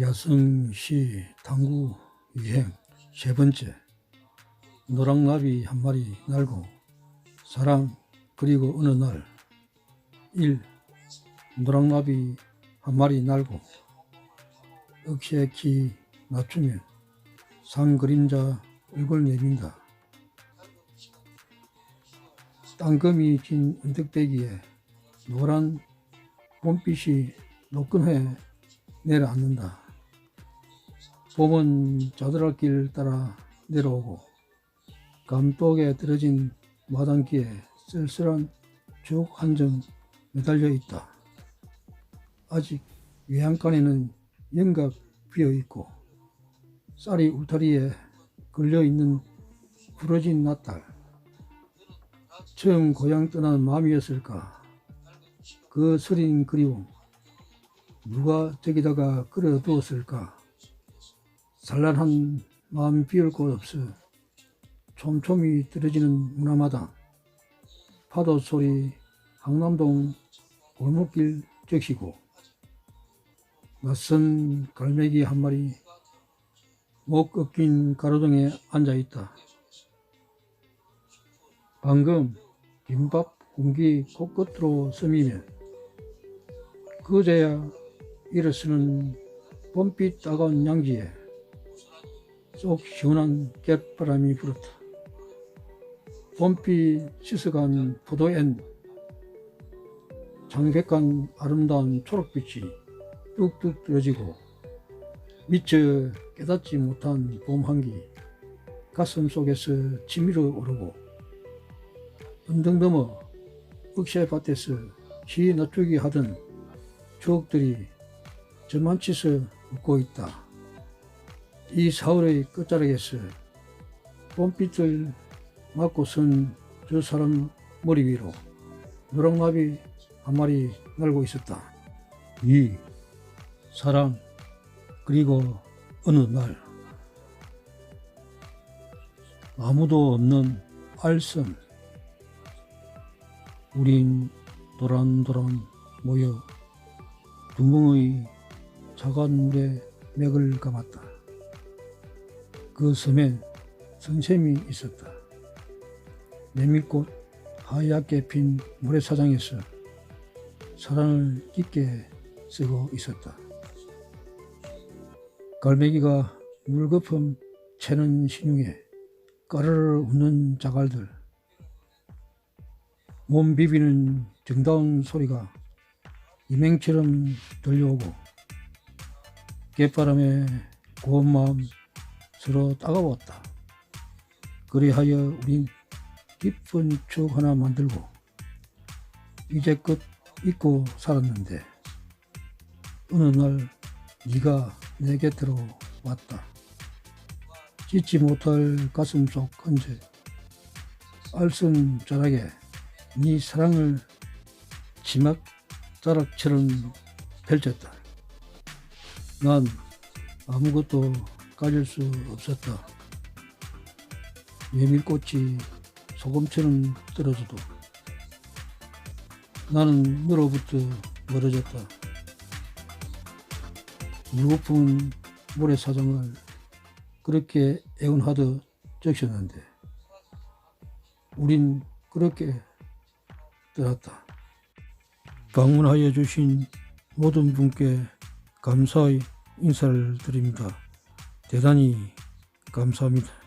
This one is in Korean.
야성시 탐구 유행 세 번째 노랑나비 한 마리 날고 사랑 그리고 어느 날 1. 노랑나비 한 마리 날고 억새 키 낮추면 산 그림자 얼굴 내민다 땅금이 진 언덕배기에 노란 봄빛이 노끈해 내려앉는다. 봄은 자들알길 따라 내려오고 감독에 떨어진 마당기에 쓸쓸한 추억 한점 매달려 있다. 아직 외양간에는 영각 비어 있고 쌀이 울타리에 걸려 있는 부러진 낫달. 처음 고향 떠난 마음이었을까? 그 서린 그리움. 누가 저기다가 끌어두었을까? 산란한 마음 비울 곳 없어 촘촘히 떨어지는 문화마당 파도 소리 항남동 골목길 적시고 낯선 갈매기 한 마리 목 꺾인 가로등에 앉아 있다. 방금 김밥 공기 코끝으로 스미면 그제야 일어서는 봄빛 따가운 양지에 쏙 시원한 갯바람이 불었다. 봄빛 씻어간 포도엔 장백간 아름다운 초록빛이 뚝뚝 떨어지고 미처 깨닫지 못한 봄 한기 가슴 속에서 치밀어 오르고 언덕 넘어 억새밭에서 시 낮추기 하던 추억들이 저만치서 웃고 있다. 이 사월의 끝자락에서 봄빛을 맞고 선 저 사람 머리 위로 노랑나비 한 마리 날고 있었다. 이 사랑 그리고 어느 날 아무도 없는 알섬 우린 도란도란 모여 둥벙의 차가운 물에 맥을 감았다. 그 섬엔 선샘이 있었다. 메밀꽃 하얗게 핀 모래사장에서 사랑을 깊게 쓰고 있었다. 갈매기가 물거품 채는 신용에 까르르 웃는 자갈들 몸 비비는 정다운 소리가 이맹처럼 들려오고 갯바람에 고운 마음 서로 따가웠다. 그리하여 우린 깊은 추억 하나 만들고 이제껏 잊고 살았는데 어느 날 네가 내 곁으로 왔다. 찢지 못할 가슴 속 흔적 자락에 네 사랑을 지막 자락처럼 펼쳤다. 난 아무것도 가질 수 없었다. 메밀꽃이 소금처럼 떨어져도 나는 너로부터 멀어졌다. 물고픈 모래사장을 그렇게 애원하듯 적셨는데 우린 그렇게 떠났다. 방문하여 주신 모든 분께 감사의 인사를 드립니다. 대단히 감사합니다.